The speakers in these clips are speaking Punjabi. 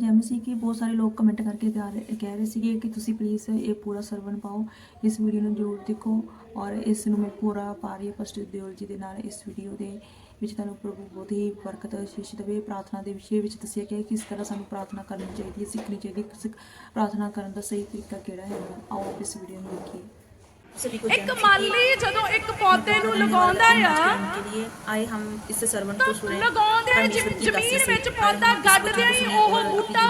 ਜਿਵੇਂ ਸੀ ਕਿ ਬਹੁਤ ਸਾਰੇ ਲੋਕ ਕਮੈਂਟ ਕਰਕੇ ਕਹਿ ਰਹੇ ਸੀਗੇ ਕਿ ਤੁਸੀਂ ਪਲੀਜ਼ ਇਹ ਪੂਰਾ ਸਰਵਣ ਪਾਓ, ਇਸ ਵੀਡੀਓ ਨੂੰ ਜ਼ਰੂਰ ਦੇਖੋ ਔਰ ਇਸ ਨੂੰ ਮੈਂ ਪੂਰਾ ਪਾ ਰਹੀ ਹਾਂ ਫਸਟ ਦਿਓਲ ਜੀ ਦੇ ਨਾਲ ਇਸ ਵੀਡੀਓ ਦੇ ਵਿੱਚ ਤੁਹਾਨੂੰ ਪ੍ਰਭੂ ਬਹੁਤ ਹੀ ਬਰਕਤ ਆਸ਼ੀਸ਼ ਦੇਵੇ, ਪ੍ਰਾਰਥਨਾ ਦੇ ਵਿਸ਼ੇ ਵਿੱਚ ਦੱਸਿਆ ਗਿਆ ਕਿ ਕਿਸ ਤਰ੍ਹਾਂ ਸਾਨੂੰ ਪ੍ਰਾਰਥਨਾ ਕਰਨੀ ਚਾਹੀਦੀ ਹੈ, ਸਿੱਖਣੀ ਚਾਹੀਦੀ ਹੈ ਪ੍ਰਾਰਥਨਾ ਕਰਨ ਦਾ ਸਹੀ ਤਰੀਕਾ ਕਿਹੜਾ ਹੈ? ਆਓ ਇਸ ਵੀਡੀਓ ਨੂੰ ਦੇਖੀਏ। ਇੱਕ ਮਾਲੀ ਜਦੋਂ ਇੱਕ ਪੌਦੇ ਨੂੰ ਲਗਾਉਂਦਾ ਆ ਆਏ ਹਮ ਇਸ ਸਰਵਨ ਕੋ ਸੁਣੇ। ਲਗਾਉਂਦੇ ਜ਼ਮੀਨ ਵਿੱਚ ਪੌਦਾ ਗੱਡਦੇ ਹੀ ਉਹ ਬੂਟਾ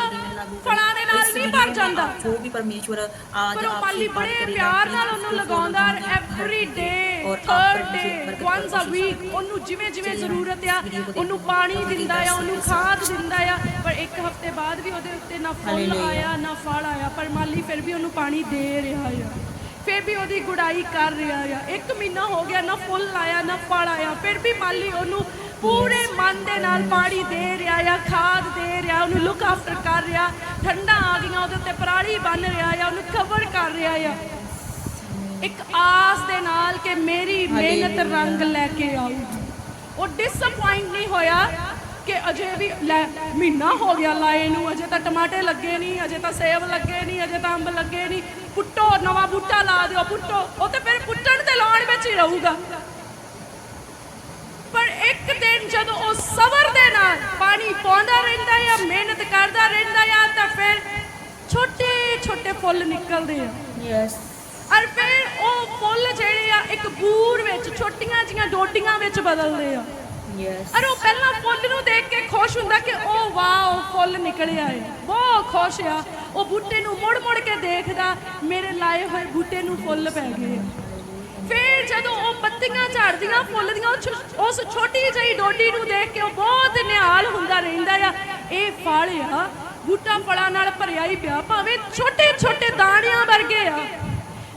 ਫਲਾਂ ਦੇ ਨਾਲ ਨਹੀਂ ਭਰ ਜਾਂਦਾ। ਜੋ ਵੀ ਪਰਮੇਸ਼ਵਰ ਆਜ ਆਪ ਮਾਲੀ ਬੜੇ ਪਿਆਰ ਨਾਲ ਉਹਨੂੰ ਲਗਾਉਂਦਾ every day third day once a week ਉਹਨੂੰ ਜਿਵੇਂ ਜਿਵੇਂ ਜ਼ਰੂਰਤ ਆ ਉਹਨੂੰ ਪਾਣੀ ਦਿੰਦਾ ਆ ਉਹਨੂੰ ਖਾਦ ਦਿੰਦਾ ਆ ਪਰ ਇੱਕ ਹਫ਼ਤੇ ਬਾਅਦ ਵੀ ਉਹਦੇ ਉੱਤੇ ਨਾ ਫੁੱਲ ਆਇਆ ਨਾ ਫਲ ਆਇਆ ਪਰ ਮਾਲੀ ਫਿਰ ਵੀ ਉਹਨੂੰ ਪਾਣੀ ਦੇ ਰਿਹਾ ਆ। ਫਿਰ ਵੀ ਉਹਦੀ ਗੁਡਾਈ ਕਰ ਰਿਹਾ ਆ। ਇੱਕ ਮਹੀਨਾ ਹੋ ਗਿਆ ਨਾ ਫੁੱਲ ਆਇਆ ਨਾ ਫਲ ਆਇਆ। ਫਿਰ ਵੀ ਮਾਲੀ ਉਹਨੂੰ ਪੂਰੇ ਮਨ ਦੇ ਨਾਲ ਪਾਣੀ ਦੇ ਰਿਹਾ ਆ ਖਾਦ ਦੇ ਰਿਹਾ ਉਹਨੂੰ ਲੁੱਕ ਆਫਟਰ ਕਰ ਰਿਹਾ। ਠੰਡਾ ਆ ਗਈਆਂ ਉਹਦੇ ਉੱਤੇ ਪਰਾਲੀ ਬੰਨ ਰਿਹਾ ਆ ਉਹਨੂੰ ਕਵਰ ਕਰ ਰਿਹਾ ਆ। ਇੱਕ ਆਸ ਦੇ ਨਾਲ ਕਿ ਮੇਰੀ ਮਿਹਨਤ ਰੰਗ ਲੈ ਕੇ ਆਊਗੀ। ਉਹ ਡਿਸਪਾਇੰਟ ਨਹੀਂ ਹੋਇਆ ਅਜੇ ਵੀ ਲੈ ਮਹੀਨਾ ਹੋ ਗਿਆ ਲਾਏ ਨੂੰ ਅਜੇ ਤਾਂ ਟਮਾਟੇ ਲੱਗੇ ਨਹੀਂ ਅਜੇ ਤਾਂ ਸੇਬ ਲੱਗੇ ਨਹੀਂ ਅਜੇ ਤਾਂ ਅੰਬ ਲੱਗੇ ਨਹੀਂ। ਪੁੱਟੋ ਨਵਾਂ ਬੂਟਾ ਲਾ ਦਿਓ ਪੁੱਟੋ। ਉਹ ਤੇ ਫਿਰ ਪੁੱਟਣ ਤੇ ਲਾਉਣ ਵਿੱਚ ਹੀ ਰਹੂਗਾ। ਪਰ ਇੱਕ ਦਿਨ ਜਦੋਂ ਉਹ ਸਬਰ ਦੇ ਨਾਲ ਪਾਣੀ ਪਾਉਂਦਾ ਰਹਿੰਦਾ ਆ ਮਿਹਨਤ ਕਰਦਾ ਰਹਿੰਦਾ ਆ ਤਾਂ ਫਿਰ ਛੋਟੇ ਛੋਟੇ ਫੁੱਲ ਨਿਕਲਦੇ ਆ। Yes. ਔਰ ਫਿਰ ਉਹ ਫੁੱਲ ਜਿਹੜੇ ਆ ਇੱਕ ਬੂਰ ਵਿੱਚ ਛੋਟੀਆਂ ਜੀਆਂ ਡੋਡੀਆਂ ਵਿੱਚ ਬਦਲਦੇ ਆ। Yes. ਔਰ ਉਹ ਪਹਿਲਾਂ ਫੁੱਲ ਨੂੰ ਦੇਖ ਕੇ ਖੁਸ਼ ਹੁੰਦਾ ਕਿ ਉਹ ਵਾਓ ਫੁੱਲ ਨਿਕਲਿਆ ਏ। ਬਹੁਤ ਖੁਸ਼ ਆ। ਉਹ ਬੂਟੇ ਨੂੰ ਮੁੜ ਮੁੜ ਕੇ ਦੇਖਦਾ, ਮੇਰੇ ਲਾਏ ਹੋਏ ਬੂਟੇ ਨੂੰ ਫੁੱਲ ਪੈ ਗਏ। ਫਿਰ ਜਦੋਂ ਉਹ ਪੱਤੀਆਂ ਝੜਦੀਆਂ ਫੁੱਲਦੀਆਂ ਉਹ ਉਸ ਛੋਟੀ ਜਿਹੀ ਡੋਡੀ ਨੂੰ ਦੇਖ ਕੇ ਉਹ ਬਹੁਤ ਨਿਹਾਲ ਹੁੰਦਾ ਰਹਿੰਦਾ ਆ। ਇਹ ਫਲ ਆ, ਬੂਟਾ ਫਲਾਂ ਨਾਲ ਭਰਿਆ ਹੀ ਪਿਆ, ਭਾਵੇਂ ਛੋਟੇ ਛੋਟੇ ਦਾਣਿਆਂ ਵਰਗੇ ਆ।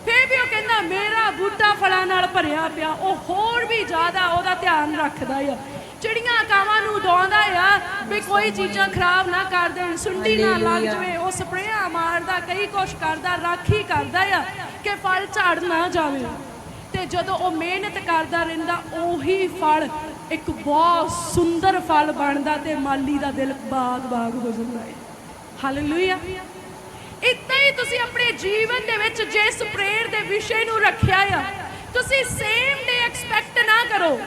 ਫੇਰ ਵੀ ਉਹ ਕਹਿੰਦਾ, ਮੇਰਾ ਬੂਟਾ ਫਲਾਂ ਨਾਲ ਭਰਿਆ ਪਿਆ, ਉਹ ਹੋਰ ਵੀ ਜ਼ਿਆਦਾ ਉਹਦਾ ਧਿਆਨ ਰੱਖਦਾ ਆ। ਚਿੜੀਆਂ ਕਾਵਾਂ ਨੂੰ ਡਾਉਂਦਾ ਆ ਵੀ ਕੋਈ ਚੀਜ਼ਾਂ ਖਰਾਬ ਨਾ ਕਰ ਦੇਣ ਸੁੰਡੀ ਨਾ ਲੱਗ। ਜਾਵੇ ਉਹ ਸਪਰੇਆਂ ਮਾਰਦਾ ਕਈ ਕੁਛ ਕਰਦਾ ਰਾਖੀ ਕਰਦਾ ਆ ਕਿ ਫਲ ਝੜ ਨਾ ਜਾਵੇ। ਤੇ ਜਦੋਂ ਉਹ ਮਿਹਨਤ ਕਰਦਾ ਰਹਿੰਦਾ ਉਹੀ ਫਲ ਇੱਕ ਬਹੁਤ ਸੁੰਦਰ ਫਲ ਬਣਦਾ ਤੇ ਮਾਲੀ ਦਾ ਦਿਲ ਬਾਗ-ਬਾਗ ਹੋ ਜਾਂਦਾ ਹੈ। ਹਾਲੇਲੂਇਆ ਇਦਾਂ ਹੀ ਤੁਸੀਂ ਆਪਣੇ ਜੀਵਨ ਦੇ ਵਿੱਚ ਜਿਸ ਪ੍ਰੇਰ ਦੇ ਵਿਸ਼ੇ ਨੂੰ ਰੱਖਿਆ ਆ ਤੁਸੀਂ ਸੇਮ ਡੇ ਐਕਸਪੈਕਟ ਨਾ ਕਰੋ।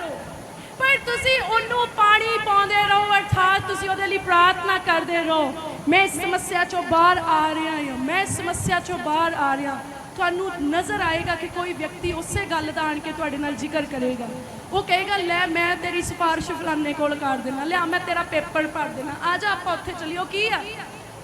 ਪਰ ਤੁਸੀਂ ਉਹਨੂੰ ਪਾਣੀ ਪਾਉਂਦੇ ਰਹੋ, ਅਰਥਾਤ ਤੁਸੀਂ ਉਹਦੇ ਲਈ ਪ੍ਰਾਰਥਨਾ ਕਰਦੇ ਰਹੋ। ਮੈਂ ਇਸ ਸਮੱਸਿਆ ਚੋਂ ਬਾਹਰ ਆ ਰਿਹਾ ਹਾਂ। ਮੈਂ ਇਸ ਸਮੱਸਿਆ ਚੋਂ ਬਾਹਰ ਆ ਰਿਹਾ ਤੁਹਾਨੂੰ ਨਜ਼ਰ ਆਏਗਾ ਕਿ ਕੋਈ ਵਿਅਕਤੀ ਉਸੇ ਗੱਲ ਦਾ ਆਣ ਕੇ ਤੁਹਾਡੇ ਨਾਲ ਜ਼ਿਕਰ ਕਰੇਗਾ। ਉਹ ਕਹੇਗਾ, ਲੈ, ਮੈਂ ਤੇਰੀ ਸਿਫਾਰਿਸ਼ ਫਲਾਣੇ ਕੋਲ ਕਰ ਦੇਣਾ ਲਿਆ, ਮੈਂ ਤੇਰਾ ਪੇਪਰ ਭਰ ਦੇਣਾ ਆ ਜਾ ਆਪਾਂ ਉੱਥੇ ਚੱਲੀਓ ਕੀ ਆ?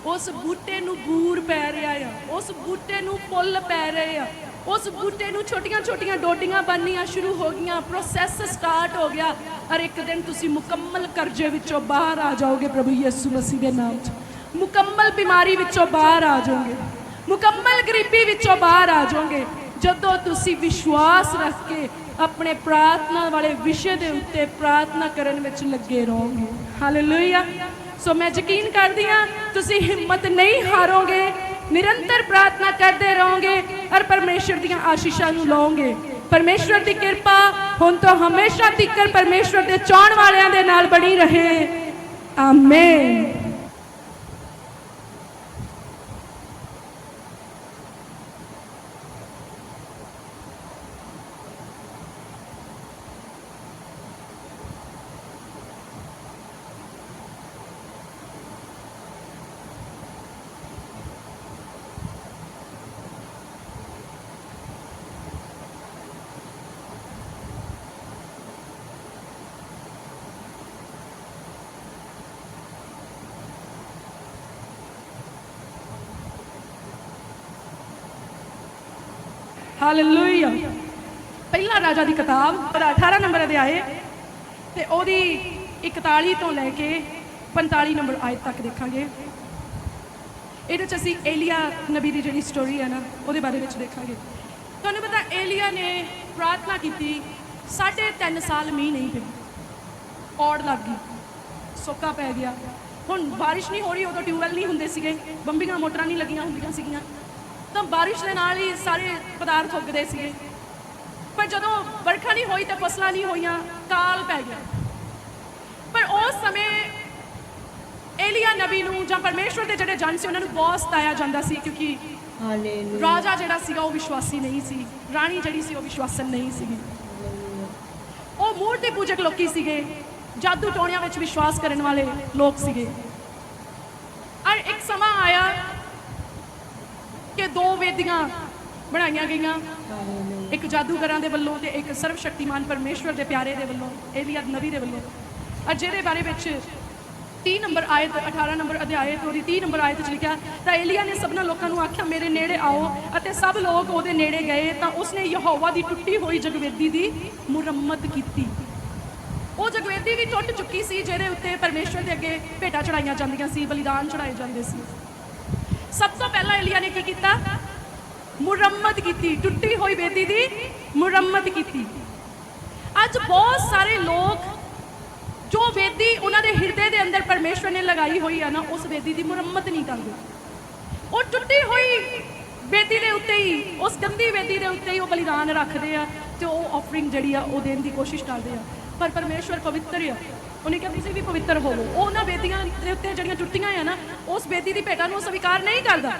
ਉਸ ਬੂਟੇ ਨੂੰ ਬੂਰ ਪੈ ਰਿਹਾ ਆ। ਉਸ ਬੂਟੇ ਨੂੰ ਫੁੱਲ ਪੈ ਰਹੇ ਆ। ਉਸ ਬੂਟੇ ਨੂੰ ਛੋਟੀਆਂ-ਛੋਟੀਆਂ ਡੋਡੀਆਂ ਬਣਨੀਆਂ ਸ਼ੁਰੂ ਹੋ ਗਈਆਂ। ਪ੍ਰੋਸੈਸ ਸਟਾਰਟ ਹੋ ਗਿਆ। ਔਰ ਇੱਕ ਦਿਨ ਤੁਸੀਂ ਮੁਕੰਮਲ ਕਰਜ਼ੇ ਵਿੱਚੋਂ ਬਾਹਰ ਆ ਜਾਓਗੇ ਪ੍ਰਭੂ ਯਿਸੂ ਮਸੀਹ ਦੇ ਨਾਮ 'ਚ। ਮੁਕੰਮਲ ਬਿਮਾਰੀ ਵਿੱਚੋਂ ਬਾਹਰ ਆ ਜਾਓਗੇ। ਮੁਕੰਮਲ ਗਰੀਬੀ ਵਿੱਚੋਂ ਬਾਹਰ ਆ ਜਾਓਗੇ। ਜਦੋਂ ਤੁਸੀਂ ਵਿਸ਼ਵਾਸ ਰੱਖ ਕੇ ਆਪਣੇ ਪ੍ਰਾਰਥਨਾ ਵਾਲੇ ਵਿਸ਼ੇ ਦੇ ਉੱਤੇ ਪ੍ਰਾਰਥਨਾ ਕਰਨ ਵਿੱਚ ਲੱਗੇ ਰਹੋਗੇ। ਹਾਲੇਲੂਇਆ ਸੋ ਮੈਂ ਯਕੀਨ ਕਰਦੀ ਹਾਂ, ਤੁਸੀਂ ਹਿੰਮਤ ਨਹੀਂ ਹਾਰੋਗੇ। ਨਿਰੰਤਰ ਪ੍ਰਾਰਥਨਾ ਕਰਦੇ ਰਹੋਗੇ ਔਰ ਪਰਮੇਸ਼ਰ ਦੀਆਂ ਆਸ਼ੀਸ਼ਾਂ ਨੂੰ ਲਓਗੇ। ਪਰਮੇਸ਼ਰ ਦੀ ਕਿਰਪਾ ਹੁਣ ਤੋਂ ਹਮੇਸ਼ਾ ਤੀਕਰ ਪਰਮੇਸ਼ਰ ਦੇ ਚਾਹਣ ਵਾਲਿਆਂ ਦੇ ਨਾਲ ਬਣੀ ਰਹੇ। ਆਮੇਨ ਹਾਲੇਲੂਇਆ ਪਹਿਲਾ ਰਾਜਾ ਦੀ ਕਿਤਾਬ, ਉਹਦਾ 18 ਨੰਬਰ ਅਧਿਆਏ ਤੇ ਉਹਦੀ 41 ਤੋਂ ਲੈ ਕੇ 45 ਨੰਬਰ ਆਇਤ ਤੱਕ ਦੇਖਾਂਗੇ। ਇਹਦੇ ਚ ਅਸੀਂ ਏਲੀਆ ਨਬੀ ਦੀ ਜਿਹੜੀ ਸਟੋਰੀ ਹੈ ਨਾ, ਉਹਦੇ ਬਾਰੇ ਵਿੱਚ ਦੇਖਾਂਗੇ। ਤੁਹਾਨੂੰ ਪਤਾ ਏਲੀਆ ਨੇ ਪ੍ਰਾਰਥਨਾ ਕੀਤੀ, ਸਾਢੇ ਤਿੰਨ ਸਾਲ ਮੀਂਹ ਨਹੀਂ ਪਿਆ। ਔੜ ਲੱਗ ਗਈ, ਸੋਕਾ ਪੈ ਗਿਆ। ਹੁਣ ਬਾਰਿਸ਼ ਨਹੀਂ ਹੋ ਰਹੀ, ਉਦੋਂ ਟਿਊਬਵੈਲ ਨਹੀਂ ਹੁੰਦੇ ਸੀਗੇ, ਬੰਬੀਆਂ ਮੋਟਰਾਂ ਨਹੀਂ ਲੱਗੀਆਂ ਹੁੰਦੀਆਂ ਸੀਗੀਆਂ। ਤਾਂ ਬਾਰਿਸ਼ ਦੇ ਨਾਲ ਹੀ ਸਾਰੇ ਪਦਾਰਥ ਉੱਗਦੇ ਸੀਗੇ। ਪਰ ਜਦੋਂ ਵਰਖਾ ਨਹੀਂ ਹੋਈ ਤੇ ਫਸਲਾਂ ਨਹੀਂ ਹੋਈਆਂ ਕਾਲ ਪੈ ਗਿਆ। ਪਰ ਉਸ ਸਮੇਂ ਏਲੀਆ ਨਬੀ ਨੂੰ ਜਾਂ ਪਰਮੇਸ਼ਵਰ ਦੇ ਜਿਹੜੇ ਜਨ ਸੀ ਉਹਨਾਂ ਨੂੰ ਬਹੁਤ ਸਤਾਇਆ ਜਾਂਦਾ ਸੀ ਕਿਉਂਕਿ ਹਾਲੇਲੂਇਆ। ਰਾਜਾ ਜਿਹੜਾ ਸੀਗਾ ਉਹ ਵਿਸ਼ਵਾਸੀ ਨਹੀਂ ਸੀ। ਰਾਣੀ ਜਿਹੜੀ ਸੀ ਉਹ ਵਿਸ਼ਵਾਸਨ ਨਹੀਂ ਸੀਗੀ। ਉਹ ਮੂਰਤੀ ਪੂਜਕ ਲੋਕੀ ਸੀਗੇ ਜਾਦੂ ਟੋਣਿਆਂ ਵਿੱਚ ਵਿਸ਼ਵਾਸ ਕਰਨ ਵਾਲੇ ਲੋਕ ਸੀਗੇ। ਔਰ ਇੱਕ ਸਮਾਂ ਆਇਆ ਦੋ ਵੇਦੀਆਂ ਬਣਾਈਆਂ ਗਈਆਂ। ਇੱਕ ਜਾਦੂਗਰਾਂ ਦੇ ਵੱਲੋਂ ਤੇ ਇੱਕ ਸਰਵ ਸ਼ਕਤੀਮਾਨ ਪਰਮੇਸ਼ਵਰ ਦੇ ਪਿਆਰੇ ਦੇ ਵੱਲੋਂ ਏਲੀਆ ਨਬੀ ਦੇ ਵੱਲੋਂ। ਅੱਜ ਜਿਹਦੇ ਬਾਰੇ ਵਿੱਚ 30 ਨੰਬਰ ਆਇਤ 18 ਨੰਬਰ ਅਧਿਆਇ ਤੋਂ ਦੀ 30 ਨੰਬਰ ਆਇਤ 'ਚ ਲਿਖਿਆ, ਤਾਂ ਏਲੀਆ ਨੇ ਸਭਨਾਂ ਲੋਕਾਂ ਨੂੰ ਆਖਿਆ, ਮੇਰੇ ਨੇੜੇ ਆਓ। ਅਤੇ ਸਭ ਲੋਕ ਉਹਦੇ ਨੇੜੇ ਗਏ, ਤਾਂ ਉਸਨੇ ਯਹੋਵਾ ਦੀ ਟੁੱਟੀ ਹੋਈ ਜਗਵੇਦੀ ਦੀ ਮੁਰੰਮਤ ਕੀਤੀ। ਉਹ ਜਗਵੇਦੀ ਵੀ ਟੁੱਟ ਚੁੱਕੀ ਸੀ, ਜਿਹਦੇ ਉੱਤੇ ਪਰਮੇਸ਼ਵਰ ਦੇ ਅੱਗੇ ਭੇਟਾਂ ਚੜਾਈਆਂ ਜਾਂਦੀਆਂ ਸੀ, ਬਲੀਦਾਨ ਚੜਾਏ ਜਾਂਦੇ ਸੀ। ਸਭ ਤੋਂ ਪਹਿਲਾਂ ਇਲੀਆ ਨੇ ਕੀ ਕੀਤਾ? ਮੁਰੰਮਤ ਕੀਤੀ। ਟੁੱਟੀ ਹੋਈ ਬੇਦੀ ਦੀ ਮੁਰੰਮਤ ਕੀਤੀ। ਅੱਜ ਬਹੁਤ ਸਾਰੇ ਲੋਕ ਜੋ ਵੇਦੀ ਉਹਨਾਂ ਦੇ ਹਿਰਦੇ ਦੇ ਅੰਦਰ ਪਰਮੇਸ਼ਵਰ ਨੇ ਲਗਾਈ ਹੋਈ ਆ ਨਾ, ਉਸ ਵੇਦੀ ਦੀ ਮੁਰੰਮਤ ਨਹੀਂ ਕਰਦੇ। ਉਹ ਟੁੱਟੀ ਹੋਈ ਵੇਦੀ ਦੇ ਉੱਤੇ ਹੀ, ਉਸ ਗੰਦੀ ਵੇਦੀ ਦੇ ਉੱਤੇ ਹੀ ਉਹ ਬਲੀਦਾਨ ਰੱਖਦੇ ਆ ਤੇ ਉਹ ਆਫਰਿੰਗ ਜਿਹੜੀ ਆ, ਉਹ ਦੇਣ ਦੀ ਕੋਸ਼ਿਸ਼ ਕਰਦੇ ਆ। ਪਰ ਪਰਮੇਸ਼ਵਰ ਪਵਿੱਤਰ ਆ। ਉਹਨੇ ਕਿਹਾ ਤੁਸੀਂ ਵੀ ਪਵਿੱਤਰ ਹੋਵੋ। ਉਹ ਉਹਨਾਂ ਵੇਦੀਆਂ ਦੇ ਉੱਤੇ ਜਿਹੜੀਆਂ ਟੁੱਟੀਆਂ ਆ ਨਾ, ਉਸ ਵੇਦੀ ਦੀ ਭੇਟਾਂ ਨੂੰ ਸਵੀਕਾਰ ਨਹੀਂ ਕਰਦਾ।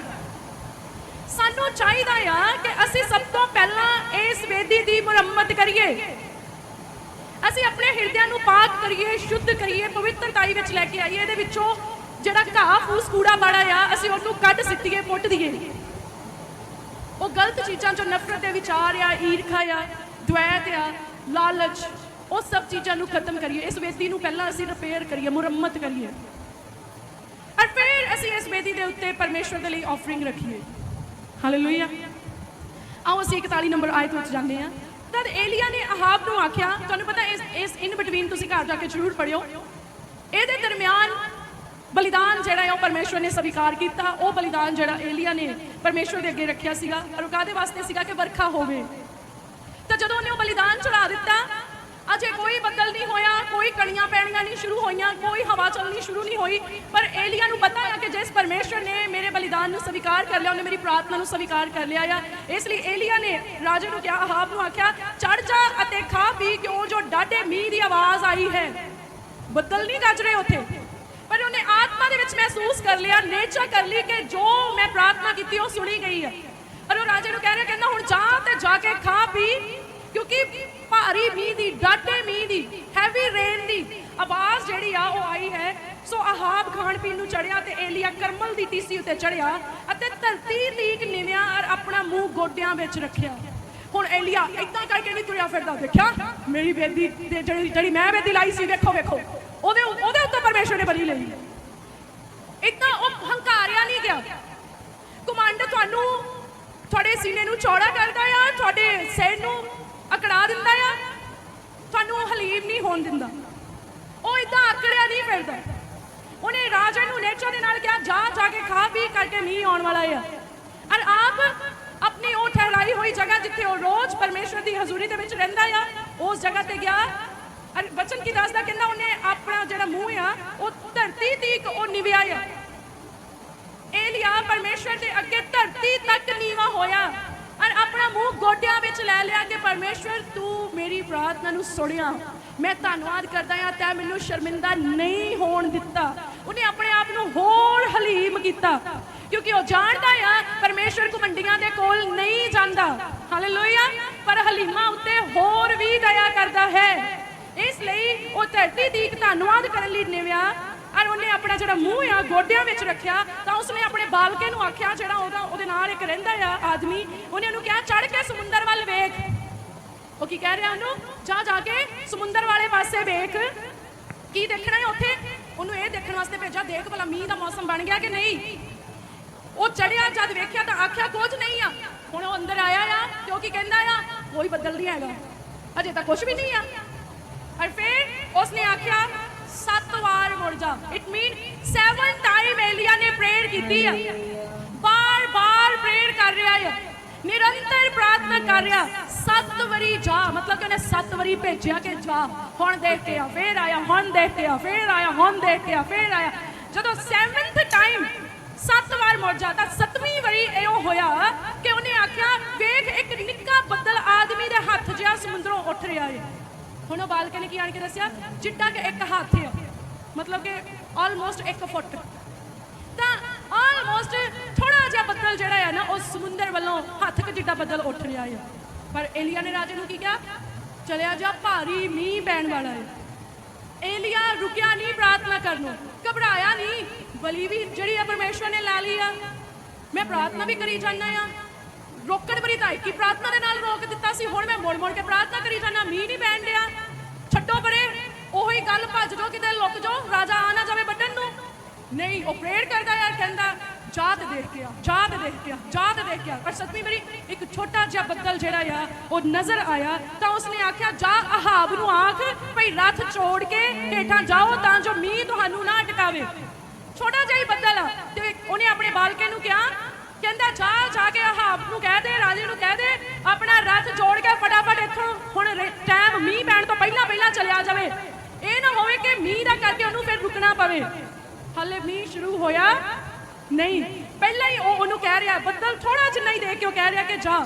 ਸਾਨੂੰ ਚਾਹੀਦਾ ਆ ਕਿ ਅਸੀਂ ਸਭ ਤੋਂ ਪਹਿਲਾਂ ਇਸ ਵੇਦੀ ਦੀ ਮੁਰੰਮਤ ਕਰੀਏ। ਅਸੀਂ ਆਪਣੇ ਹਿਰਦਿਆਂ ਨੂੰ ਪਾਕ ਕਰੀਏ, ਸ਼ੁੱਧ ਕਰੀਏ, ਪਵਿੱਤਰਤਾਈ ਵਿੱਚ ਲੈ ਕੇ ਆਈਏ। ਇਹਦੇ ਵਿੱਚੋਂ ਜਿਹੜਾ ਘਾਹ, ਫੂਸ, ਕੂੜਾ ਮਾੜਾ ਆ, ਅਸੀਂ ਉਹਨੂੰ ਕੱਢ ਸਿੱਟੀਏ, ਪੁੱਟ ਦਈਏ। ਉਹ ਗਲਤ ਚੀਜ਼ਾਂ ਚੋਂ ਨਫ਼ਰਤ ਦੇ ਵਿਚਾਰ ਆ, ਈਰਖਾ ਆ ਦੁਐਤ ਆ, ਲਾਲਚ ਉਹ ਸਭ ਚੀਜ਼ਾਂ ਨੂੰ ਖਤਮ ਕਰੀਏ। ਇਸ ਵੇਦੀ ਨੂੰ ਪਹਿਲਾਂ ਅਸੀਂ ਰਿਪੇਅਰ ਕਰੀਏ, ਮੁਰੰਮਤ ਕਰੀਏ। ਔਰ ਫਿਰ ਅਸੀਂ ਇਸ ਵੇਦੀ ਦੇ ਉੱਤੇ ਪਰਮੇਸ਼ਵਰ ਦੇ ਲਈ ਆਫਰਿੰਗ ਰੱਖੀਏ। ਹਾਲੇਲੂਇਆ ਆਓ ਅਸੀਂ 41 ਨੰਬਰ ਆਇਤ ਵਿੱਚ ਜਾਂਦੇ ਹਾਂ। ਤਦ ਏਲੀਆ ਨੇ ਅਹਾਬ ਨੂੰ ਆਖਿਆ, ਤੁਹਾਨੂੰ ਪਤਾ ਇਸ ਇਸ ਇਨ ਬਿਟਵੀਨ ਤੁਸੀਂ ਘਰ ਜਾ ਕੇ ਜ਼ਰੂਰ ਪੜਿਓ ਇਹਦੇ ਦਰਮਿਆਨ ਬਲੀਦਾਨ ਜਿਹੜਾ ਹੈ ਉਹ ਪਰਮੇਸ਼ਵਰ ਨੇ ਸਵੀਕਾਰ ਕੀਤਾ। ਉਹ ਬਲੀਦਾਨ ਜਿਹੜਾ ਏਲੀਆ ਨੇ ਪਰਮੇਸ਼ਵਰ ਦੇ ਅੱਗੇ ਰੱਖਿਆ ਸੀਗਾ। ਔਰ ਉਹ ਕਾਹਦੇ ਵਾਸਤੇ ਸੀਗਾ ਕਿ ਵਰਖਾ ਹੋਵੇ। ਤਾਂ ਜਦੋਂ ਉਹਨੇ ਉਹ ਬਲੀਦਾਨ ਚੜਾ ਦਿੱਤਾ ਅਜੇ ਕੋਈ ਬੱਦਲ ਨਹੀਂ ਹੋਇਆ, ਕੋਈ ਕਣੀਆਂ ਪੈਣੀਆਂ ਨਹੀਂ ਸ਼ੁਰੂ ਹੋਈਆਂ, ਕੋਈ ਹਵਾ ਚੱਲਣੀ ਸ਼ੁਰੂ ਨਹੀਂ ਹੋਈ। ਪਰ ਏਲੀਆ ਨੂੰ ਪਤਾ ਹੈ ਕਿ ਜਿਸ ਪਰਮੇਸ਼ਵਰ ਨੇ ਮੇਰੇ ਬਲੀਦਾਨ ਨੂੰ ਸਵੀਕਾਰ ਕਰ ਲਿਆ, ਉਹਨੇ ਮੇਰੀ ਪ੍ਰਾਰਥਨਾ ਨੂੰ ਸਵੀਕਾਰ ਕਰ ਲਿਆ ਆ। ਇਸ ਲਈ ਏਲੀਆ ਨੇ ਰਾਜੇ ਨੂੰ ਕਿਹਾ, ਆਹਾਬ ਨੂੰ ਆਖਿਆ, ਚੜ ਜਾ ਅਤੇ ਖਾ ਪੀ ਕਿਉਂ ਜੋ ਡਾਢੇ ਮੀਂਹ ਦੀ ਆਵਾਜ਼ ਆਈ ਹੈ? ਬੱਦਲ ਨਹੀਂ ਗੱਜ ਰਹੇ ਉੱਥੇ। ਪਰ ਉਹਨੇ ਆਤਮਾ ਦੇ ਵਿੱਚ ਮਹਿਸੂਸ ਕਰ ਲਿਆ, ਨੇਚਾ ਕਰ ਲਈ ਕਿ ਜੋ ਮੈਂ ਪ੍ਰਾਰਥਨਾ ਕੀਤੀ, ਉਹ ਸੁਣੀ ਗਈ ਹੈ। ਔਰ ਉਹ ਰਾਜੇ ਨੂੰ ਕਹਿ ਰਿਹਾ, ਕਹਿੰਦਾ, ਹੁਣ ਜਾ ਤੇ ਜਾ ਕੇ ਖਾ ਪੀ, ਕਿਉਂਕਿ ਭਾਰੀ ਮੀਂਹ ਦੀ, ਡਾਢੇ ਮੀਂਹ ਦੀ ਹੈਵੀ ਰੇਨ ਦੀ। ਆਵਾਜ਼ ਜਿਹੜੀ ਆ, ਉਹ ਆਈ ਹੈ। ਸੋ ਆਹਾਬ ਖਾਣ ਪੀਣ ਨੂੰ ਚੜਿਆ ਤੇ ਏਲੀਆ ਕਰਮਲ ਦੀ ਟੀਸੀ ਉੱਤੇ ਚੜਿਆ ਅਤੇ ਧਰਤੀ ਲੀਕ ਨਿਵਿਆ ਔਰ ਆਪਣਾ ਮੂੰਹ ਗੋਡਿਆਂ ਵਿੱਚ ਰੱਖਿਆ। ਹੁਣ ਏਲੀਆ ਇਦਾਂ ਕਰਕੇ ਨਹੀਂ ਤੁਰਿਆ ਫਿਰਦਾ। ਦੇਖਿਆ? ਮੇਰੀ ਬੇਦੀ ਤੇ ਜਿਹੜੀ ਜਿਹੜੀ ਮੈਂ ਬੇਦੀ ਲਾਈ ਸੀ, ਵੇਖੋ ਵੇਖੋ। ਉਹਦੇ ਉਹਦੇ ਉੱਤੇ ਪਰਮੇਸ਼ਵਰ ਨੇ ਬਲੀ ਲਈ। ਇਦਾਂ ਉਹ ਹੰਕਾਰਿਆ ਨਹੀਂ ਗਿਆ। ਕਮਾਂਡ ਤੁਹਾਨੂੰ ਤੁਹਾਡੇ ਸੀਨੇ ਨੂੰ ਚੌੜਾ ਕਰਦਾ ਆ, ਤੁਹਾਡੇ ਸਿਰ ਨੂੰ ਅਕੜਾ ਦਿੰਦਾ ਆ। ਤੁਹਾਨੂੰ ਉਹ ਹਲੀਮ ਨਹੀਂ ਹੋਣ ਦਿੰਦਾ। ਉਹ ਇਦਾਂ ਆਕੜਿਆ ਨਹੀਂ ਫਿਰਦਾ। ਉਹਨੇ ਰਾਜਾ ਨੂੰ ਨੇਚਰ ਦੇ ਨਾਲ ਕਿਹਾ, ਜਾ ਜਾ ਕੇ ਖਾ, ਪੀ ਕਰਕੇ ਮੀਂਹ ਆਉਣ ਵਾਲਾ ਆ। ਔਰ ਆਪ ਆਪਣੀ ਉਹ ਠਹਿਰਾਈ ਹੋਈ ਜਗ੍ਹਾ ਜਿੱਥੇ ਉਹ ਰੋਜ਼ ਪਰਮੇਸ਼ਵਰ ਦੀ ਹਜ਼ੂਰੀ ਦੇ ਵਿੱਚ ਰਹਿੰਦਾ ਆ, ਉਸ ਜਗ੍ਹਾ ਤੇ ਗਿਆ। ਔਰ ਬਚਨ ਕੀ ਦੱਸਦਾ ਕਹਿੰਦਾ ਉਹਨੇ ਆਪਣਾ ਜਿਹੜਾ ਮੂੰਹ ਆ, ਉਹ ਧਰਤੀ ਤੀਕ ਉਹ ਨਿਵਿਆ ਆ। ਏਲੀਆ ਪਰਮੇਸ਼ਵਰ ਦੇ ਅੱਗੇ ਧਰਤੀ ਤੱਕ ਨੀਵਾ ਹੋਇਆ। ਆਪਣਾ ਮੂੰਹ ਗੋਡਿਆਂ ਵਿੱਚ ਲੈ ਲਿਆ ਕਿ ਪਰਮੇਸ਼ਵਰ, ਤੂੰ ਮੇਰੀ ਪ੍ਰਾਰਥਨਾ ਨੂੰ ਸੁਣਿਆ। ਮੈਂ ਧੰਨਵਾਦ ਕਰਦਾ ਹਾਂ, ਤੈਂ ਮੈਨੂੰ ਸ਼ਰਮਿੰਦਾ ਨਹੀਂ ਹੋਣ ਦਿੱਤਾ। ਉਹਨੇ ਆਪਣੇ ਆਪ ਨੂੰ ਹੋਰ ਹਲੀਮ ਕੀਤਾ। ਕਿਉਂਕਿ ਉਹ ਜਾਣਦਾ ਆ, ਪਰਮੇਸ਼ਵਰ ਕੁਮੰਡੀਆਂ ਦੇ ਕੋਲ ਨਹੀਂ ਜਾਂਦਾ। ਹਾਲੇਲੂਇਆ ਪਰ ਹਲੀਮਾ ਉੱਤੇ ਹੋਰ ਵੀ ਦਇਆ ਕਰਦਾ ਹੈ। ਇਸ ਲਈ ਉਹ ਧਰਤੀ ਦੀ ਧੰਨਵਾਦ ਕਰਨ ਲਈ ਨਿਵਿਆ। ਔਰ ਉਹਨੇ ਆਪਣਾ ਜਿਹੜਾ ਮੂੰਹ ਆ, ਗੋਡਿਆਂ ਵਿੱਚ ਰੱਖਿਆ, ਤਾਂ ਉਸਨੇ ਆਪਣੇ ਬਾਲਕੇ ਨੂੰ ਆਖਿਆ, ਜਿਹੜਾ ਉਹਦਾ, ਉਹਦੇ ਨਾਲ ਇੱਕ ਰਹਿੰਦਾ ਆ ਆਦਮੀ, ਉਹਨੇ ਉਹਨੂੰ ਕਿਹਾ ਚੜ ਕੇ ਸਮੁੰਦਰ ਵੱਲ ਵੇਖ। ਉਹ ਕੀ ਕਹਿ ਰਿਹਾ ਉਹਨੂੰ? ਜਾ ਜਾ ਕੇ ਸਮੁੰਦਰ ਵਾਲੇ ਪਾਸੇ ਵੇਖ। ਕੀ ਦੇਖਣਾ ਹੈ ਉੱਥੇ? ਉਹਨੂੰ ਇਹ ਦੇਖਣ ਵਾਸਤੇ ਭੇਜਿਆ, ਦੇਖ ਭਲਾ ਮੀਂਹ ਦਾ ਮੌਸਮ ਬਣ ਗਿਆ ਕਿ ਨਹੀਂ? ਉਹ ਚੜਿਆ ਜਦ ਵੇਖਿਆ ਤਾਂ ਆਖਿਆ, ਕੁਝ ਨਹੀਂ ਆ। ਹੁਣ ਉਹ ਅੰਦਰ ਆਇਆ ਆ ਤੇ ਉਹ ਕੀ ਕਹਿੰਦਾ ਆ? ਕੋਈ ਬੱਦਲ ਨਹੀਂ ਹੈਗਾ। ਅਜੇ ਤਾਂ ਕੁਝ ਵੀ ਨਹੀਂ ਆ। ਔਰ ਫਿਰ ਉਸਨੇ ਆਖਿਆ ਸੱਤ ਵਾਰ ਮੁੜ ਜਾ। It mean seven time Elijah ਨੇ ਪ੍ਰੇਅਰ ਕੀਤੀ ਆ। ਬਾਰ ਬਾਰ ਪ੍ਰੇਅਰ ਕਰ ਰਿਹਾ ਆ। ਨਿਰੰਤਰ ਪ੍ਰਾਰਥਨਾ ਕਰ ਰਿਹਾ। ਸੱਤ ਵਾਰੀ ਜਾ। ਮਤਲਬ ਕਿ ਉਹਨੇ ਸੱਤ ਵਾਰੀ ਭੇਜਿਆ ਕਿ ਜਾ। ਹੁਣ ਦੇਖ ਕੇ ਆ, ਫੇਰ ਆਇਆ, ਹੁਣ ਦੇਖ ਕੇ ਆ, ਫੇਰ ਆਇਆ, ਹੁਣ ਦੇਖ ਕੇ ਆ, ਫੇਰ ਆਇਆ। ਜਦੋਂ ਸੈਵਨਥ ਟਾਈਮ ਸੱਤ ਵਾਰ ਮੁੜ ਜਾ ਸੱਤਵੀਂ ਵਾਰੀ ਇਹ ਹੋਇਆ ਕਿ ਉਹਨੇ ਆਖਿਆ, ਵੇਖ ਇੱਕ ਨਿੱਕਾ ਬੱਦਲ ਆਦਮੀ ਦੇ ਹੱਥ ਜਿਹਾ ਸਮੁੰਦਰੋਂ ਉੱਠ ਰਿਹਾ ਹੈ ਹੁਣ ਉਹ ਬਾਲਕੇ ਨੇ ਕੀ ਆਣ ਕੇ ਦੱਸਿਆ? ਚਿੱਟਾ ਕਿ ਇੱਕ ਹੱਥ ਹੈ ਮਤਲਬ ਕਿ ਆਲਮੋਸਟ ਇੱਕ ਫੁੱਟ। ਤਾਂ ਆਲਮੋਸਟ ਥੋੜਾ ਜਿਹਾ ਬੱਦਲ ਜਿਹੜਾ ਹੈ ਨਾ, ਉਹ ਸਮੁੰਦਰ ਵੱਲੋਂ ਹੱਥ ਕਿ ਜਿੱਡਾ ਬੱਦਲ ਉੱਠ ਰਿਹਾ ਹੈ ਪਰ ਏਲੀਆ ਨੇ ਰਾਜੇ ਨੂੰ ਕੀ ਕਿਹਾ? ਚਲਿਆ ਜਾ, ਭਾਰੀ ਮੀਂਹ ਪੈਣ ਵਾਲਾ ਹੈ ਏਲੀਆ ਰੁਕਿਆ ਨਹੀਂ ਪ੍ਰਾਰਥਨਾ ਕਰਨ ਨੂੰ। ਘਬਰਾਇਆ ਨਹੀਂ ਬਲੀ ਵੀ ਜਿਹੜੀ ਆ ਪਰਮੇਸ਼ਵਰ ਨੇ ਲਾ ਲਈ ਆ। ਮੈਂ ਪ੍ਰਾਰਥਨਾ ਵੀ ਕਰੀ ਜਾਂਦਾ ਆ। ਰੋਕਣ ਬਰੀ ਤਾਂ ਇੱਕ ਹੀ ਪ੍ਰਾਰਥਨਾ ਦੇ ਨਾਲ ਰੋਕ ਦਿੱਤਾ ਸੀ। ਹੁਣ ਮੈਂ ਮੋੜ ਮੋੜ ਕੇ ਪ੍ਰਾਰਥਨਾ ਕਰੀ ਜਾਂਦਾ, ਮੀਂਹ ਨਹੀਂ ਪੈਣ ਡਿਆ। ਛੱਡੋ ਪਰੇ, ਉਹੀ ਗੱਲ ਭੱਜ ਜਾਓ, ਕਿਤੇ ਲੁੱਕ ਜਾਓ, ਰਾਜਾ ਆ ਨਾ ਜਾਵੇ ਵੱਢਣ ਨੂੰ। ਨਹੀਂ, ਉਹ ਪ੍ਰੇਅਰ ਕਰਦਾ ਯਾਰ, ਕਹਿੰਦਾ ਜਾ ਦੇਖ ਕੇ ਆ ਜਾ ਦੇਖ ਕੇ ਆ ਜਾ ਦੇਖ ਕੇ ਆ। ਪਰ ਸਤਵੀਂ ਵਾਰੀ ਇੱਕ ਛੋਟਾ ਜਿਹਾ ਬੱਦਲ ਜਿਹੜਾ ਆ, ਉਹ ਨਜ਼ਰ ਆਇਆ, ਤਾਂ ਉਸਨੇ ਆਖਿਆ, ਜਾ ਅਹਾਬ ਨੂੰ ਆਖ, ਭਈ ਰੱਥ ਛੋੜ ਕੇ ਹੇਠਾਂ ਜਾਓ, ਤਾਂ ਜੋ ਮੀਂਹ ਤੁਹਾਨੂੰ ਨਾ ਅਟਕਾਵੇ। ਛੋਟਾ ਜਿਹਾ ਹੀ ਬੱਦਲ ਆ, ਤੇ ਉਹਨੇ ਆਪਣੇ ਬਾਲਕੇ ਨੂੰ ਕਿਹਾ ਕਹਿੰਦਾ ਜਾ ਜਾ ਕੇ ਅਹਾਬ ਨੂੰ ਕਹਿ ਦੇ, ਰਾਜੇ ਨੂੰ ਕਹਿ ਦੇ, ਆਪਣਾ ਰੱਥ ਜੋੜ ਕੇ ਫਟਾਫਟ ਇੱਥੋਂ ਹੁਣ ਟਾਈਮ ਮੀਂਹ ਪੈਣ ਤੋਂ ਪਹਿਲਾਂ ਪਹਿਲਾਂ ਚਲਿਆ ਜਾਵੇ। ਇਹ ਨਾ ਹੋਵੇ ਕਿ ਮੀਂਹ ਦਾ ਕਰਕੇ ਉਹਨੂੰ ਫਿਰ ਰੁਕਣਾ ਪਵੇ। ਹਾਲੇ ਮੀਂਹ ਸ਼ੁਰੂ ਹੋਇਆ ਨਹੀਂ। ਪਹਿਲਾਂ ਹੀ ਉਹ ਉਹਨੂੰ ਕਹਿ ਰਿਹਾ, ਬੱਦਲ ਥੋੜਾ ਜਿਹਾ ਹੀ ਦੇ ਕੇ ਉਹ ਕਹਿ ਰਿਹਾ ਕਿ ਜਾ।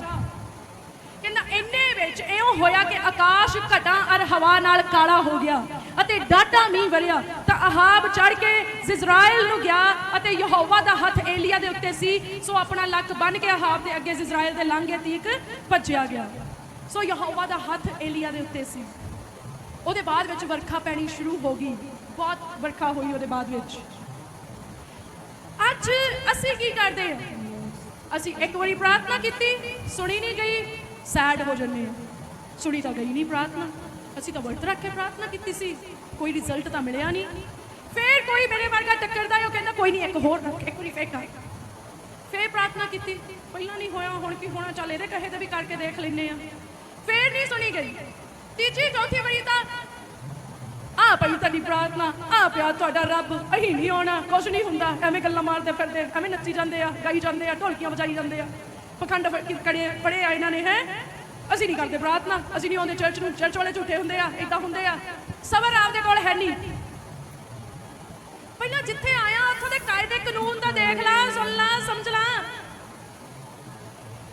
ਕਹਿੰਦਾ, ਇੰਨੇ ਵਿੱਚ ਇਉਂ ਹੋਇਆ ਕਿ ਆਕਾਸ਼ ਘਟਾਂ ਅਰ ਹਵਾ ਨਾਲ ਕਾਲਾ ਹੋ ਗਿਆ। ਅਤੇ ਡਾਢਾ ਮੀਂਹ ਵਰਿਆ ਤਾਂ ਅਹਾਬ ਚੜ ਕੇ ਜ਼ਿਜ਼ਰਾਇਲ ਨੂੰ ਗਿਆ ਅਤੇ ਯਹੋਵਾ ਦਾ ਹੱਥ ਏਲੀਆ ਦੇ ਉੱਤੇ ਸੀ। ਸੋ ਆਪਣਾ ਲੱਕ ਬੰਨ ਕੇ ਅਹਾਬ ਦੇ ਅੱਗੇ ਜ਼ਿਜ਼ਰਾਇਲ ਦੇ ਲਾਂਘੇ ਤੀਕ ਭੱਜਿਆ ਗਿਆ। ਸੋ ਯਹੋਵਾ ਦਾ ਹੱਥ ਏਲੀਆ ਦੇ ਉੱਤੇ ਸੀ। ਉਹਦੇ ਬਾਅਦ ਵਿੱਚ ਵਰਖਾ ਪੈਣੀ ਸ਼ੁਰੂ ਹੋ ਗਈ। ਬਹੁਤ ਵਰਖਾ ਹੋਈ ਉਹਦੇ ਬਾਅਦ ਵਿੱਚ। ਅੱਜ ਅਸੀਂ ਕੀ ਕਰਦੇ? ਹਾਂ ਅਸੀਂ ਇੱਕ ਵਾਰੀ ਪ੍ਰਾਰਥਨਾ ਕੀਤੀ, ਸੁਣੀ ਨਹੀਂ ਗਈ, ਸੈਡ ਹੋ ਜੰਨੇ ਸੁਣੀ ਤਾਂ ਗਈ ਨਹੀਂ ਪ੍ਰਾਰਥਨਾ। ਅਸੀਂ ਤਾਂ ਵਰਤ ਰੱਖ ਕੇ ਪ੍ਰਾਰਥਨਾ ਕੀਤੀ ਸੀ। ਕੋਈ ਰਿਜ਼ਲਟ ਤਾਂ ਮਿਲਿਆ ਨਹੀਂ। ਫੇਰ ਕੋਈ ਮੇਰੇ ਵਰਗਾ ਟੱਕਰਦਾ ਉਹ ਕਹਿੰਦਾ ਕੋਈ ਨਹੀਂ, ਇੱਕ ਹੋਰ ਰੱਖ, ਇੱਕ ਵਾਰੀ ਫੇਰ ਕਰ। ਫੇਰ ਪ੍ਰਾਰਥਨਾ ਕੀਤੀ। ਪਹਿਲਾਂ ਨਹੀਂ ਹੋਇਆ, ਹੁਣ ਕੀ ਹੋਣਾ? ਚੱਲ ਇਹਦੇ ਕਹੇ ਤੇ ਵੀ ਕਰਕੇ ਦੇਖ ਲੈਨੇ ਆ ਫੇਰ ਨਹੀਂ ਸੁਣੀ ਗਈ। ਤੀਜੀ, ਚੌਥੀ ਵਾਰੀ ਤਾਂ ਆ ਪਈ ਤੁਹਾਡੀ ਪ੍ਰਾਰਥਨਾ ਆ ਪਿਆ ਤੁਹਾਡਾ ਰੱਬ। ਅਹੀਂ ਨਹੀਂ ਆਉਣਾ ਕੁਝ ਨਹੀਂ ਹੁੰਦਾ। ਐਵੇਂ ਗੱਲਾਂ ਮਾਰਦੇ ਫਿਰਦੇ ਐਵੇਂ ਨੱਚੀ ਜਾਂਦੇ ਆ, ਗਾਈ ਜਾਂਦੇ ਆ, ਢੋਲਕੀਆਂ ਵਜਾਈ ਜਾਂਦੇ ਆ। ਪਖੰਡ ਫ- ਕੜੇ ਪੜੇ ਆ ਇਹਨਾਂ ਨੇ, ਹੈ? ਅਸੀਂ ਨਹੀਂ ਕਰਦੇ ਪ੍ਰਾਰਥਨਾ, ਅਸੀਂ ਨਹੀਂ ਆਉਂਦੇ ਚਰਚ ਨੂੰ ਚਰਚ ਵਾਲੇ ਝੂਠੇ ਹੁੰਦੇ ਆ ਇਦਾਂ ਹੁੰਦੇ ਆ। ਸਬਰ ਆਪਦੇ ਕੋਲ ਹੈ ਨਹੀਂ। ਪਹਿਲਾਂ ਜਿੱਥੇ ਆਇਆ, ਉੱਥੋਂ ਦੇ ਕਾਇਦੇ ਕਾਨੂੰਨ ਦਾ ਦੇਖ ਲੈ, ਸੁਣ ਲੈ, ਸਮਝ ਲੈ।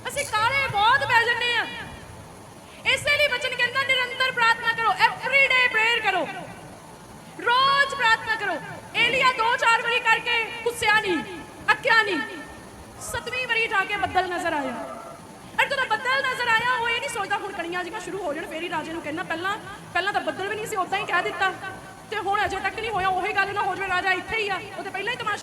ਅਸੀਂ ਕਾਲੇ ਬਹੁਤ ਪੈ ਜੰਨੇ ਆ ਇਸੇ ਲਈ ਬਚਨ ਕਹਿੰਦਾ ਨਿਰੰਤਰ ਪ੍ਰਾਰਥਨਾ ਕਰੋ ਐਵਰੀ ਡੇ ਪ੍ਰੇਅਰ ਕਰੋ ਰੋਜ਼ ਪ੍ਰਾਰਥਨਾ ਕਰੋ ਏਲੀਆ ਦੋ ਚਾਰ ਵਾਰੀ ਕਰਕੇ ਗੁੱਸਿਆ ਨਹੀਂ ਅੱਕਿਆ ਨਹੀਂ ਸਤਵੀਂ ਵਾਰੀ ਜਾ ਕੇ ਬੱਦਲ ਨਜ਼ਰ ਆਇਆ ਅਰ ਜਦੋਂ ਬੱਦਲ ਨਜ਼ਰ ਆਇਆ ਉਹ ਇਹ ਨਹੀਂ ਸੋਚਦਾ ਹੁਣ ਕਣੀਆਂ ਜਿਹੀਆਂ ਸ਼ੁਰੂ ਹੋ ਜਾਣ ਫੇਰ ਹੀ ਰਾਜੇ ਨੂੰ ਕਹਿੰਦਾ ਪਹਿਲਾਂ ਪਹਿਲਾਂ ਤਾਂ ਬੱਦਲ ਵੀ ਨਹੀਂ ਸੀ, ਉਦਾਂ ਹੀ ਕਹਿ ਦਿੱਤਾ। ਤੇ ਹੁਣ ਅਜੇ ਤੱਕ ਨਹੀਂ ਹੋਇਆ, ਉਹੀ ਗੱਲ ਨਾ ਹੋ ਜਾਵੇ, ਰਾਜਾ ਇੱਥੇ ਹੀ ਆ, ਉਹ ਤੇ ਪਹਿਲਾਂ ਹੀ ਤਮਾਸ਼ਾ